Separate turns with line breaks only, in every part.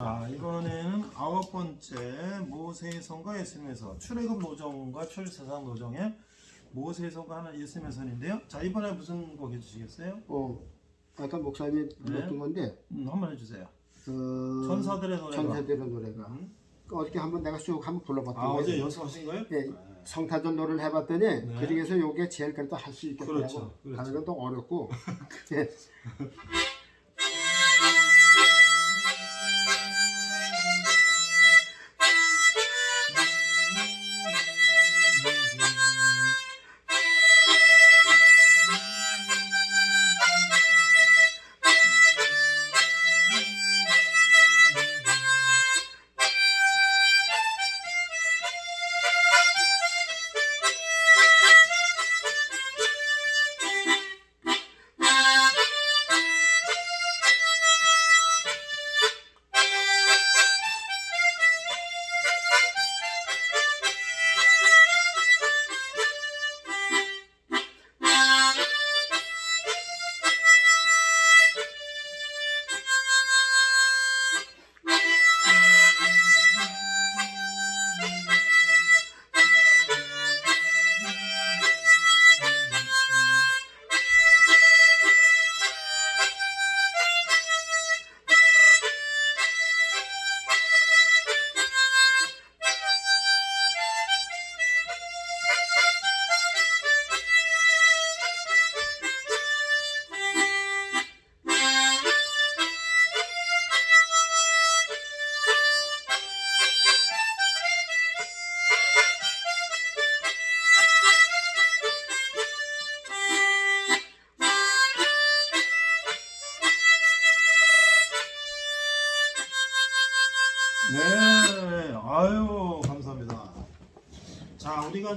자 이번에는 아홉 번째 모세의 성과 예수님의 선 출애굽 노정과 출세상 노정의 모세의 성과 하나 예수님의 선인데요. 자 이번에 무슨 곡 해주시겠어요?
어, 아까 목사님이 불렀던 건데
음, 한번 해주세요.
그
천사들의 노래가.
천사들의 노래가
음.
어저께 한번 내가 쭉 한번 불러봤던
아 어제
거예요.
연습하신 거예요?
예, 성타전 노래를 해봤더니
네.
그 중에서 요게 제일 그래도 할 수 있겠더라고.
그렇죠, 그렇죠.
다른 건 또 어렵고. 예.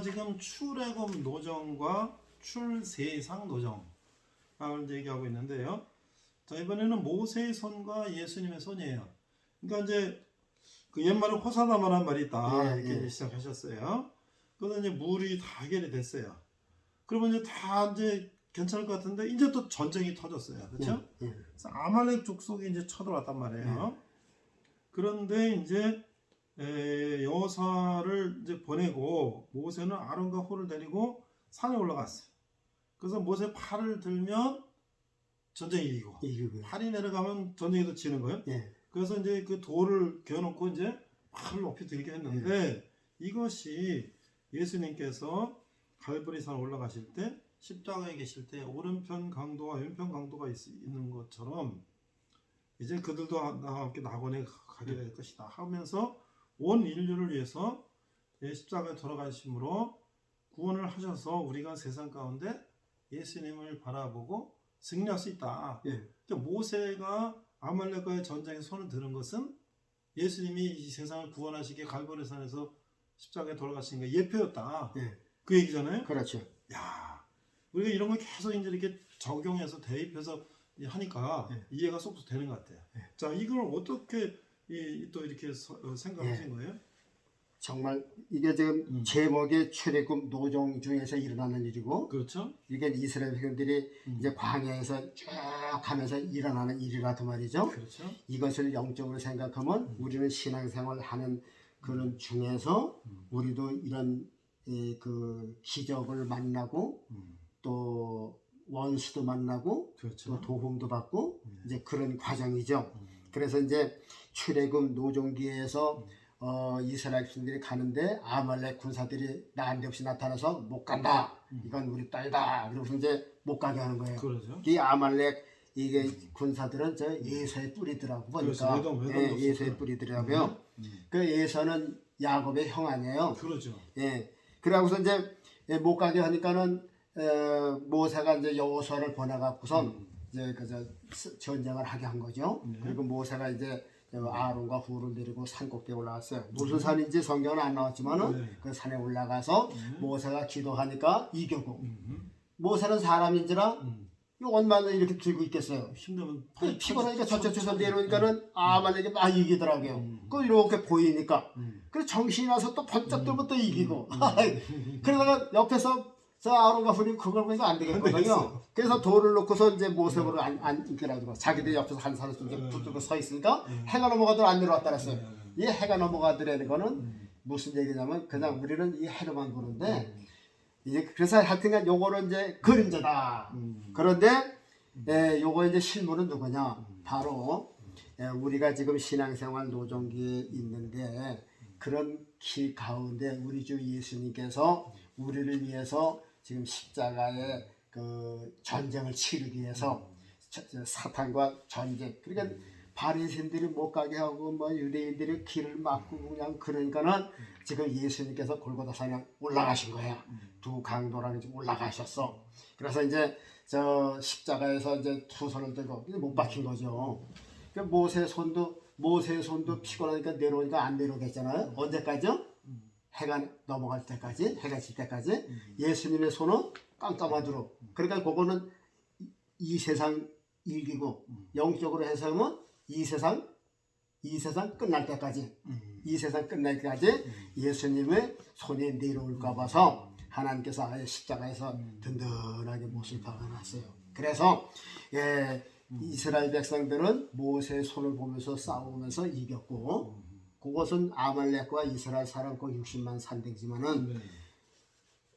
지금 출애굽 노정과 출세상 노정을 이제 얘기하고 있는데요. 자, 이번에는 모세의 손과 예수님의 손이에요. 그러니까 이제 그 옛말에 호사다마란 말이 있다
예,
이렇게
예.
시작하셨어요. 그러다 이제 물이 다 해결이 됐어요. 그러면 이제 다 이제 괜찮을 것 같은데 이제 또 전쟁이 터졌어요. 그렇죠?
예, 예.
그래서 아말렉 족속이 이제 쳐들어왔단 말이에요. 그런데 이제 에, 여호사를 이제 보내고 모세는 아론과 호를 데리고 산에 올라갔어요. 그래서 모세 팔을 들면 전쟁이 이기고
이거고요.
팔이 내려가면 전쟁에도 지는 거예요.
예.
그래서 이제 그 돌을 겨놓고 이제 팔을 높이 들게 했는데 이것이 예수님께서 갈보리산 올라가실 때 십자가에 계실 때 오른편 강도와 왼편 강도가 있, 는 것처럼 이제 그들도 나와 함께 낙원에 가게 될 것이다 하면서 온 인류를 위해서 예, 십자가에 돌아가심으로 구원을 하셔서 우리가 세상 가운데 예수님을 바라보고 승리할 수 있다.
예.
그러니까 모세가 아말렉과의 전쟁에 손을 드는 것은 예수님이 이 세상을 구원하시게 갈보리 산에서 십자가에 돌아가신 게 예표였다.
예.
그 얘기잖아요.
그렇죠.
야, 우리가 이런 걸 계속 이제 이렇게 적용해서 대입해서 하니까
예.
이해가 쏙쏙 되는 것 같아요.
예.
자, 이걸 어떻게 이, 또 이렇게 서- 어, 생각하신 거예요?
정말 이게 지금
음.
제목이 출애굽 노정 중에서 일어나는 일이고
그렇죠?
이게 이스라엘 백성들이
음.
이제 광야에서 쭉 가면서 일어나는 일이라도 말이죠.
그렇죠.
이것을 영적으로 생각하면 우리는 신앙생활 하는 그런 중에서
음.
우리도 이런 이, 그 기적을 만나고
음,
또 원수도 만나고
그렇죠.
또 도움도 받고
네.
이제 그런 과정이죠.
음,
그래서 이제 출애굽 노종기에서
음.
어, 이스라엘 백성들이 가는데 아말렉 군사들이 난데없이 나타나서 못 간다.
음.
이건 우리 딸이다. 그러고서 이제 못 가게 하는 거예요.
그러죠.
이 아말렉 이게 군사들은 저 예서의 뿌리더라고
그렇죠.
보니까
외동, 외동
예. 예서의 뿌리더라고요.
음,
그 예서는 야곱의 형 아니에요.
그러죠.
예. 그러고서 이제 예, 못 가게 하니까는 에, 모세가 이제 여호수아를 보내갖고선
음,
이제 그저 전쟁을 하게 한 거죠.
네.
그리고 모세가 이제 저 아론과 후를 데리고 산 꼭대에 올라갔어요. 무슨 산인지 성경은 안 나왔지만은
네.
그 산에 올라가서
네.
모세가 기도하니까 이겨고
음,
모세는 사람인지라
음.
이 원만을 이렇게 들고 있겠어요.
힘들면
그 피곤하니까 저쪽 저쪽
음.
내려오니까는 아말렉이 막 이기더라고요.
음.
그 이렇게 보이니까
음.
그래서 정신이 나서 또 번쩍 들고 또 이기고
음.
그러다가 옆에서 저 아론과 훌이 그걸 보니까 안 되겠거든요. 그래서 돌을 놓고서 이제 모습으로 안, 안 이끌어가지고 자기들 옆에서 한 사람 이제
음.
붙들고 서 있으니까
음.
해가 넘어가도록 안 내려왔다 그랬어요.
음.
이 해가 넘어가더라는 거는
음.
무슨 얘기냐면 그냥 우리는 이 해로만 보는데
음.
이제 그래서 하여튼간 요거는 이제 그림자다.
음.
그런데 예, 요거 이제 실물은 누구냐? 바로 예, 우리가 지금 신앙생활 노정기에 있는데 그런 길 가운데 우리 주 예수님께서 우리를 위해서 지금 십자가의 그 전쟁을 치르기 위해서 사탄과 전쟁 그러니까 바리새인들이 못 가게 하고 뭐 유대인들이 길을 막고 그냥 그러니까는 지금 예수님께서 골고다 산에 올라가신 거야. 두 강도랑 이제 올라가셨어. 그래서 이제 저 십자가에서 이제 두 손을 들고 못 박힌 거죠. 그 모세 손도 모세 손도 피곤하니까 내려오니까 안 내려오겠잖아요. 언제까지요? 해가 넘어갈 때까지, 해가 질 때까지 예수님의 손은 깜깜하도록. 그러니까 그거는 이, 이 세상 일기고 영적으로 해석하면 이 세상 이 세상 끝날 때까지
음.
이 세상 끝날 때까지 예수님의 손이 내려올까 봐서 하나님께서 아예 십자가에서 든든하게 못을 박아놨어요. 그래서 예, 이스라엘 백성들은 모세의 손을 보면서 싸우면서 이겼고 그것은 아말렉과 이스라엘 사람 그 60만 산대지만은
네.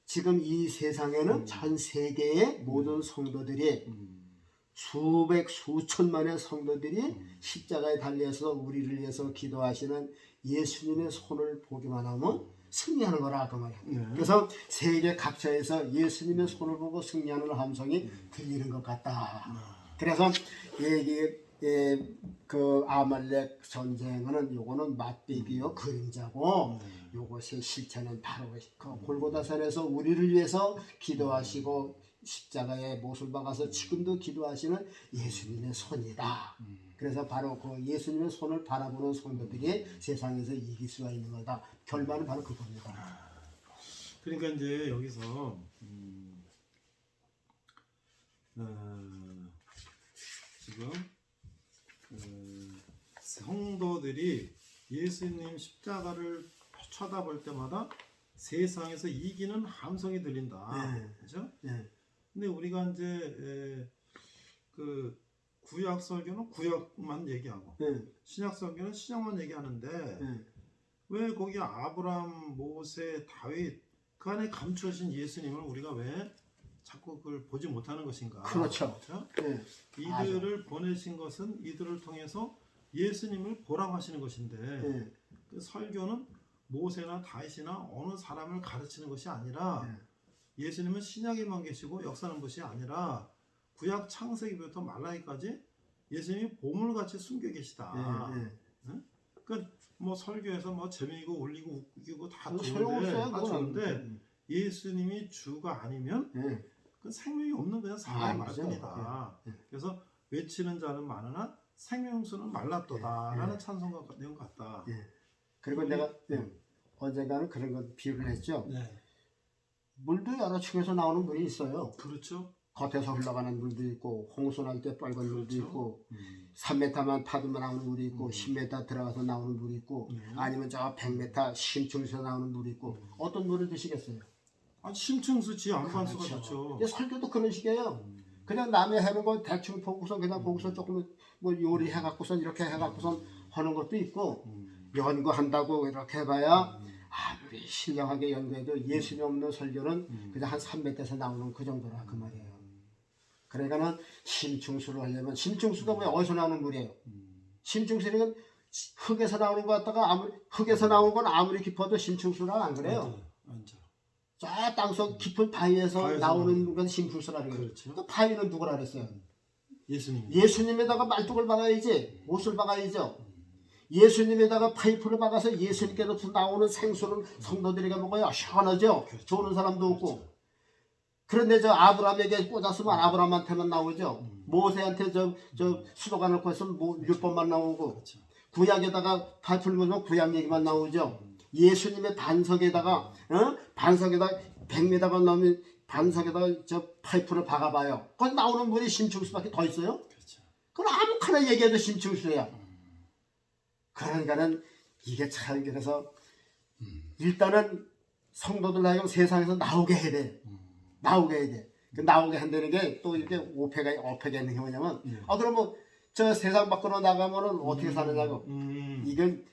지금 이 세상에는 전 세계의 모든 성도들이
음.
수백 수천만의 성도들이 십자가에 달려서 우리를 위해서 기도하시는 예수님의 손을 보기만 하면 승리하는 거라 그 말이야.
네.
그래서 세계 각처에서 예수님의 손을 보고 승리하는 함성이 들리는 것 같다.
아.
그래서 이게 예, 그 아말렉 전쟁은 요거는 맛배기요 그림자고 요것의 실체는 바로 그 골고다산에서 우리를 위해서 기도하시고 십자가에 못을 박아서 지금도 기도하시는 예수님의 손이다. 그래서 바로 그 예수님의 손을 바라보는 성도들이 세상에서 이길 수가 있는 거다. 결말은 바로 그겁니다.
그러니까 이제 여기서 음, 어, 지금 그 성도들이 예수님 십자가를 쳐다볼 때마다 세상에서 이기는 함성이 들린다.
네.
그죠?
예,
근데 우리가 이제 에, 그 구약 설교는 구약만 얘기하고
예,
신약 설교는 신약만 얘기하는데
예.
왜 거기 아브람, 모세, 다윗 그 안에 감추어진 예수님을 우리가 왜 자꾸 그걸 보지 못하는 것인가?
그렇죠.
그렇죠?
예.
이들을 보내신 것은 이들을 통해서 예수님을 보라고 하시는 것인데
예.
그 설교는 모세나 다윗이나 어느 사람을 가르치는 것이 아니라
네.
예수님은 신약에만 계시고 역사는 것이 아니라 구약 창세기부터 말라기까지 예수님이 보물같이 숨겨 계시다.
예, 예.
그러니까 뭐 설교에서 뭐 재미있고 울리고 웃기고 다
그거
좋은데. 다. 좋은데 예수님이 주가 아니면
예.
그 생명이 없는 그냥 사람
아니죠.
말뿐이다.
예, 예.
그래서 외치는 자는 많으나 생명수는 말랐도다라는
예.
찬송가 내용 같다.
예. 그리고 내가 예, 언젠가는 그런 거 비유를 했죠.
네,
물도 여러 층에서 나오는 물이 있어요.
그렇죠.
겉에서 흘러가는 물도 있고 홍수 날 때 빨간 물도
그렇죠.
있고
음.
3m만 파도만 나오는 물이 있고
음.
10m 들어가서 나오는 물이 있고
네.
아니면 저 100m 심층에서 나오는 물이 있고 어떤 물을 드시겠어요?
아, 심층수 지 안반수가
그렇죠.
좋죠.
이제 설교도 그런 식이에요.
음.
그냥 남의 해는 거 대충 보고서 그냥 보고서 조금 뭐 요리해 갖고선 이렇게 해 갖고선 하는 것도 있고
음.
연구한다고 이렇게 해봐야 아무리 신령하게 연구해도 예수님 없는 설교는
음.
그냥 한 3m에서 나오는 그 정도라 그 말이에요. 그러니까는 심층수를 하려면 심층수가 뭐 어디서 나오는 물이에요?
음.
심층수는 흙에서 나오는 거 같다가 아무리 흙에서 나오는 건 아무리 깊어도 심층수라 안 그래요.
앉아.
저 땅속 깊은 바위에서
바위에서
나오는
나오는
건 심층수라 그래요.
그렇죠.
그 바위는 누구라 그랬어요?
예수님.
예수님에다가 말뚝을 박아야지 못을 박아야죠. 예수님에다가 파이프를 박아서 예수님께로부터 나오는 생수는 성도들에게 먹어야 시원하죠.
그렇죠.
좋은 사람도 없고. 그런데 저 아브라함에게 꽂았으면 아브라함한테만 나오죠.
음.
모세한테 저, 저 수도가 넣고 있으면 뭐 율법만 나오고
그렇죠.
구약에다가 파이프를 넣으면 구약 얘기만 나오죠. 예수님의 반석에다가 어? 반석에다 100m가 넘는 반석에다가 저 파이프를 박아봐요. 거기 나오는 물이 심층수밖에 더 있어요?
그렇죠.
그럼 아무거나 얘기해도 심층수야. 그러니까는 이게 참 그래서 일단은 성도들 하여금 세상에서 나오게 해야 돼. 나오게 해야 돼. 그 나오게 한다는 게 또 이렇게 오패가 오패가 있는 게 뭐냐면
네.
아 그러면 저 세상 밖으로 나가면은 어떻게 사느냐고
음.
이건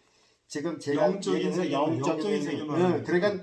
지금 제가
영적인 세계, 영적인 세계만
응,
하는
그러니까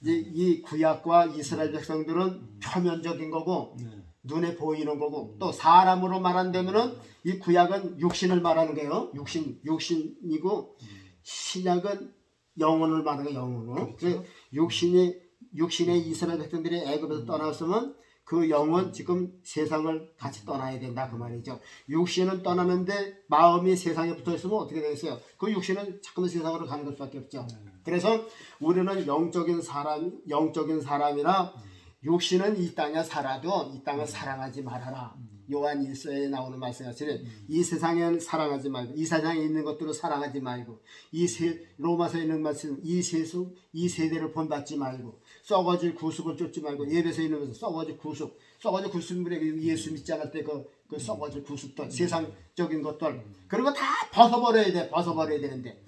이제 이 구약과 이스라엘 백성들은 표면적인 거고
네.
눈에 보이는 거고 또 사람으로 말한다면은 이 구약은 육신을 말하는 거예요. 육신 육신이고 신약은 영혼을 말하는 거예요. 영혼을. 그 육신이 육신의 이스라엘 백성들이 애굽에서 떠났으면 그 영은 지금 세상을 같이 떠나야 된다 그 말이죠. 육신은 떠나는데 마음이 세상에 붙어 있으면 어떻게 되겠어요? 그 육신은 자꾸만 세상으로 가는 것밖에 없죠. 그래서 우리는 영적인 사람, 영적인 사람이라 육신은 이 땅에 살아도 이 땅을 사랑하지 말아라. 요한 일서에 나오는 말씀같이 이 세상에 사랑하지 말고 이 세상에 있는 것들을 사랑하지 말고 이 세, 로마서에 있는 말씀 이 세수 이 세대를 본받지 말고 썩어질 구속을 쫓지 말고 예배서 있는 것은 썩어질 구속 썩어질 구속물에 예수 믿지 않을 때그 그 썩어질 구속들 세상적인 것들 그런 거 다 벗어버려야 돼 벗어버려야 되는데.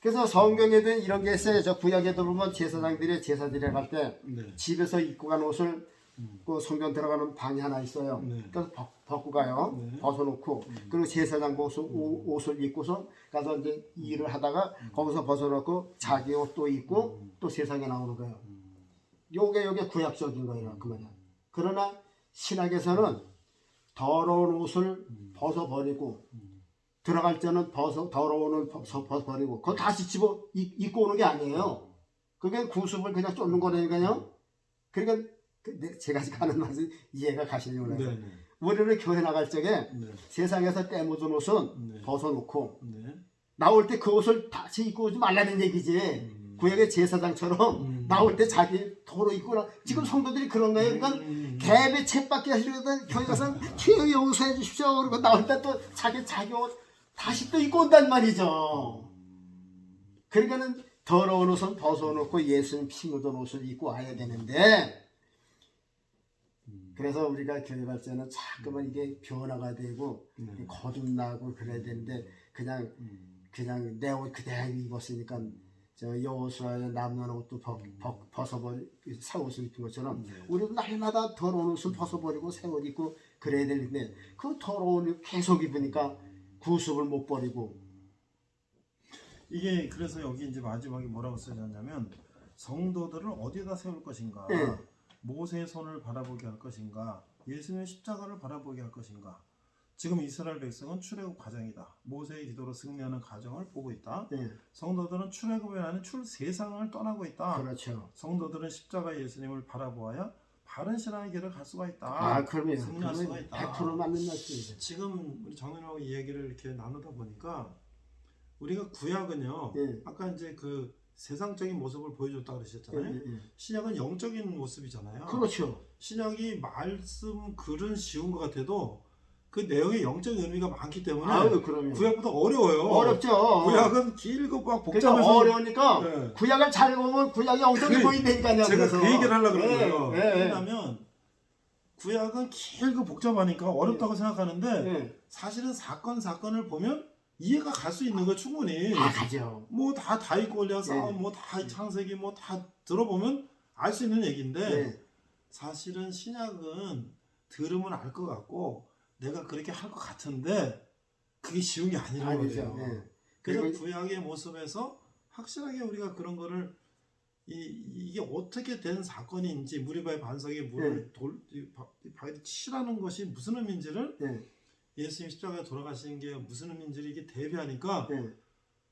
그래서 성경에도 이런 게 있어요. 저 구약에도 보면 제사장들이 제사 드려 갈 때
네.
집에서 입고 간 옷을 그 성경 들어가는 방이 하나 있어요.
네.
그래서 벗, 벗고 가요.
네.
벗어놓고 그리고 제사장 옷을, 옷- 옷을 입고서 가서 이제 일을 하다가 거기서 벗어놓고 자기 옷도 입고 또 세상에 나오는 거예요. 요게 요게 구약적인 거예요. 그 말이야. 그러나 신학에서는 더러운 옷을 벗어버리고 들어갈 때는 벗어 더러운 옷을 벗어, 벗어버리고 그거 다시 집어 입- 입고 오는 게 아니에요. 그게 구습을 그냥 쫓는 거라니까요. 그러니까 제가 하는 말씀 이해가 가시려고
네.
그래요.
네.
우리는 교회 나갈 적에
네.
세상에서 때 묻은 옷은
네.
벗어놓고
네.
나올 때 그 옷을 다시 입고 오지 말라는 얘기지.
음.
구약의 제사장처럼
음.
나올 때 자기 도로 입고 나 지금 성도들이 그런 거예요. 그러니까
음.
개배 챗밖에 하시려거든 교회 가서 주여 용서해 주십시오. 그리고 나올 때 또 자기 자기 옷 다시 또 입고 온단 말이죠. 그러니까는 더러운 옷은 벗어놓고 예수님 피 묻은 옷을 입고 와야 되는데 그래서 우리가 교회 갈 때는 자꾸만 이게 변화가 되고
네.
거듭나고 그래야 되는데 그냥
음.
그냥 내 옷 그대로 입었으니까 저 여호수아의 남는 옷도 벗, 벗, 벗어버리 새 옷을 입은 것처럼
네.
우리도 날마다 더러운 옷을 벗어버리고 새 옷 입고 그래야 되는데 그 더러운 옷 계속 입으니까 구습을 못 버리고
이게 그래서 여기 이제 마지막에 뭐라고 써졌냐면 성도들을 어디다 세울 것인가
네.
모세의 손을 바라보게 할 것인가? 예수님의 십자가를 바라보게 할 것인가? 지금 이스라엘 백성은 출애굽 과정이다. 모세의 기도로 승리하는 과정을 보고 있다.
네,
성도들은 출애굽에 하는 출 세상을 떠나고 있다.
그렇죠.
성도들은 십자가 예수님을 바라보아야 바른 신앙의 길을 갈 수가 있다.
아 그러면
승리할 수가 있다.
100% 맞는 말씀이죠.
지금 우리 장로님하고 이 얘기를 이렇게 나누다 보니까 우리가 구약은요
예.
아까 이제 그 세상적인 모습을 보여줬다
예,
그러셨잖아요.
예, 예.
신약은 영적인 모습이잖아요.
그렇죠.
신약이 말씀 글은 쉬운 것 같아도 그 내용에 영적인 의미가 많기 때문에
아유 그러면
구약보다 어려워요.
어렵죠.
구약은 길고 막
그러니까
복잡해서
어려우니까
네.
구약을 잘 보면 구약이 영적이
그-
보인다니까요.
제가
그래서.
그 얘기를 하려고 그런
예,
거예요.
예, 예.
왜냐하면 구약은 길고 복잡하니까 어렵다고 생각하는데
예.
사실은 사건 사건을 보면 이해가 갈 수 있는 거 충분히
다 가죠.
뭐 다 다윗 골리앗 싸움
네.
뭐다 창세기 뭐 다 들어보면 알 수 있는 얘기인데
네.
사실은 신약은 들으면 알 것 같고 내가 그렇게 할 것 같은데 그게 쉬운 게 아니라는. 거예요.
예.
그래서
그리고-
구약의 모습에서 확실하게 우리가 그런 거를 이, 이게 어떻게 된 사건인지 무리바의 반석에 물을
네.
돌, 이 바- 이 바위에 치라는 것이 무슨 의미인지를
예.
예수님 십자가에 돌아가시는 게 무슨 의미인지를 이게 대비하니까
예.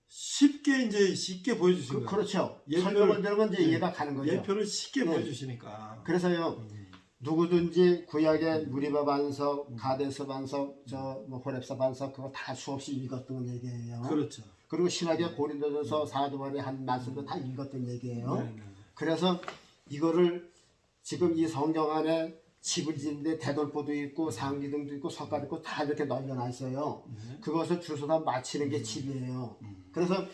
쉽게 이제 쉽게 보여주신
그,
거예요.
그렇죠. 설명을 들으면 이제
예.
이해가 가는 거죠.
예표를 쉽게
네.
보여주시니까.
그래서요.
음.
누구든지 구약의 무리바 반석, 가데스 반석, 저뭐 호렙사 반석 그거 다 수없이 읽었던 얘기예요.
그렇죠.
그리고 신학의 고린도전서 사도바의 한 말씀도 다 읽었던 얘기예요.
네, 네.
그래서 이거를 지금 이 성경 안에 집을 짓는데 대돌보도 있고 상기등도 있고 석가 있고 다 이렇게 널려놔 있어요.
네.
그것을 주소다 맞히는 게 집이에요.
음.
그래서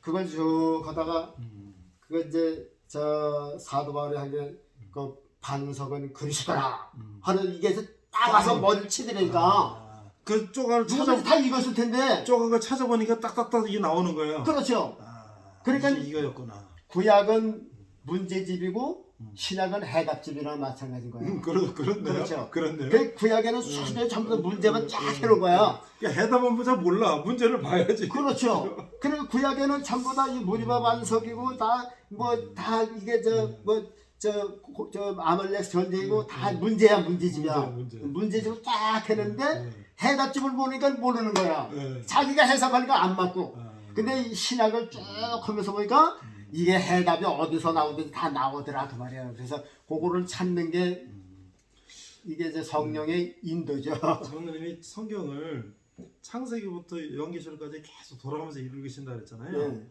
그걸 쭉 하다가
음.
그 이제 저 사도 바울이 하게 그 반석은 그리스도라
음.
하는 이게 딱 와서 머리를 치더니까
아, 그 쪼가를 찾아
다 읽었을 텐데
쪼가 걸 찾아보니까 딱딱딱 이게 나오는 거예요.
그렇죠.
아,
그러니까
이거였구나.
구약은 문제집이고 신약은 해답집이랑 마찬가지인 거예요.
음, 그러, 그렇네요.
그렇죠.
그렇네요.
그 구약에는 수준에 전부 다 문제만 쫙 해놓은 거야.
그러니까 해답은 잘 몰라. 문제를 봐야지.
그렇죠. 그리고 구약에는 전부 다이 무리밥 안석이고 다 뭐 다 이게 저 뭐 저 저 아말렉 전쟁이고 다 문제야 문제집이야.
문제, 문제.
문제집을 쫙 했는데
네.
해답집을 보니까 모르는 거야.
네.
자기가 해석하니까 안 맞고.
아,
근데 이 신약을 쭉 하면서 보니까 이게 해답이 어디서 나오든지 다 나오더라 그 말이에요. 그래서 그거를 찾는 게 이게 이제 성령의 인도죠.
장로님이 성경을 창세기부터 연기실까지 계속 돌아가면서 읽으신다 그랬잖아요.
네.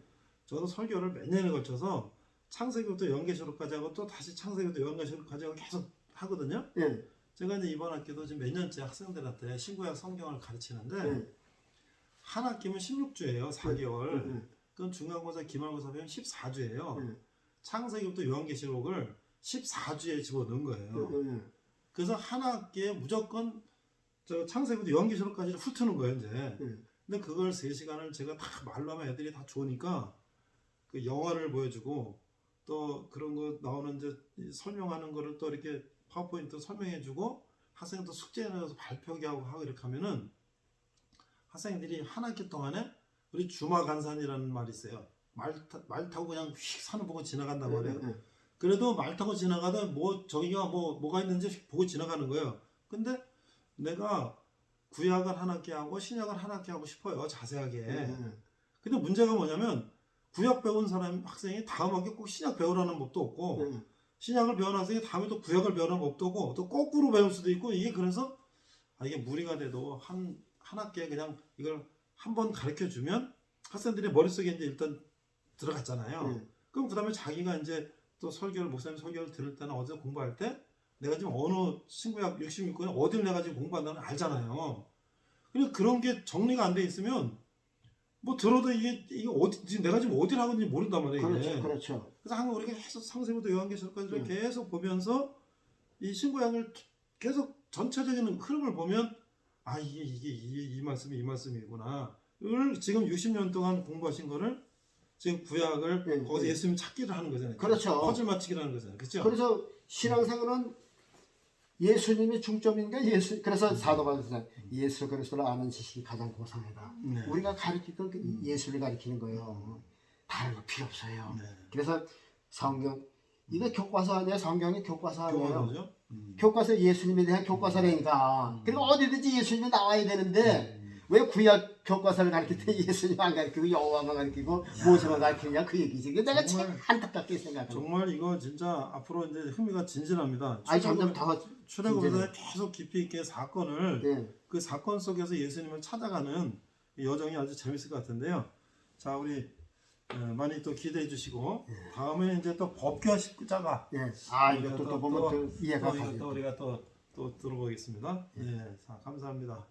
저는 설교를 몇 년에 걸쳐서 창세기부터 연계시록까지 하고 또 다시 창세기부터 연계시록까지 하고 계속 하거든요.
예.
제가 이제 이번 학기도 지금 몇 년째 학생들한테 신구약 성경을 가르치는데
예.
한 학기면 16주예요. 4개월.
음,
그럼 중간고사, 기말고사 배우면 14주예요.
음.
창세기부터 요한계시록을 14주에 집어넣은 거예요.
음, 음.
그래서 한 학기에 무조건 저 창세기부터 요한계시록까지 훑는 거예요, 이제.
음.
근데 그걸 3시간을 제가 다 말로 하면 애들이 다 좋으니까 그 영화를 보여주고 또 그런 거 나오는 이제 이 설명하는 거를 또 이렇게 파워포인트 설명해주고 학생도 숙제에 넣어서 발표하게 하고 하고 이렇게 하면은 학생들이 한 학기 동안에 우리 주마간산이라는 말이 있어요. 말, 타, 말 타고 그냥 휙 산을 보고 지나간단 말이에요.
음, 음.
그래도 말 타고 지나가다 뭐 저기가 뭐 뭐가 있는지 보고 지나가는 거예요. 근데 내가 구약을 한 학기 하고 신약을 한 학기 하고 싶어요. 자세하게.
음,
근데 문제가 뭐냐면 구약 배운 사람 학생이 다음 학기 꼭 신약 배우라는 법도 없고
음.
신약을 배운 학생이 다음에 또 구약을 배우라는 법도 없고 또 거꾸로 배울 수도 있고 이게 그래서 아 이게 무리가 돼도 한 한 학기에 그냥 이걸 한번 가르쳐 주면 학생들이 머릿속에 이제 일단 들어갔잖아요.
음.
그럼 그 다음에 자기가 이제 또 설교를 목사님 설교를 들을 때나 어디서 공부할 때 내가 지금 어느 신구약 66권에 어딜 내가 지금 공부한다는 걸 알잖아요. 그러니까 그런 게 정리가 안 돼 있으면 뭐 들어도 이게 이게 어디 지금 내가 지금 어디를 하고 있는지 모른단 말이에요.
그렇죠, 그렇죠.
그래서 항상 우리가 계속 상세부터 요한계시록까지를
음.
계속 보면서 이 신구약을 계속 전체적인 흐름을 보면 아 이게 이게 이게 이 말씀이 이 말씀이구나. 을 지금 60년 동안 공부하신 거를 지금 구약을
네,
거기서
네.
예수님 찾기를 하는 거잖아요.
그렇죠.
퍼즐 맞추기라는 거잖아요. 그렇죠?
그래서 신앙생활은 예수님이 중점인가 예수 그래서 사도 바울서 예수 그리스도를 아는 지식이 가장 고상하다.
네.
우리가 가르치던 그 예수를 가르치는 거예요. 다른 거 필요 없어요.
네.
그래서 성경 이거 교과서 아니에요? 성경이 교과서 아니에요?
음.
교과서 예수님에 대한 교과서라니까. 그리고 어디든지 예수님이 나와야 되는데 왜 구약 교과서를 가르칠 때 예수님 안 가르치고 여호와만 가르치고 모세만 가르치냐 그 얘기지. 그 내가 참
정말-
안타깝게 생각합니다.
정말 이거 진짜 앞으로 이제 흥미가 진진합니다.
아니 점점 더
출애굽에서 계속 깊이 있게 사건을
예.
그 사건 속에서 예수님을 찾아가는 이 여정이 아주 재밌을 것 같은데요. 자, 우리 어, 많이 또 기대해 주시고 다음에 이제 또 법규화 십자가
예. 아
우리가
이거 또, 보면
또-
또 이해가
또,
가죠.
또 우리가 또 또 들어보겠습니다. 네, 자 감사합니다.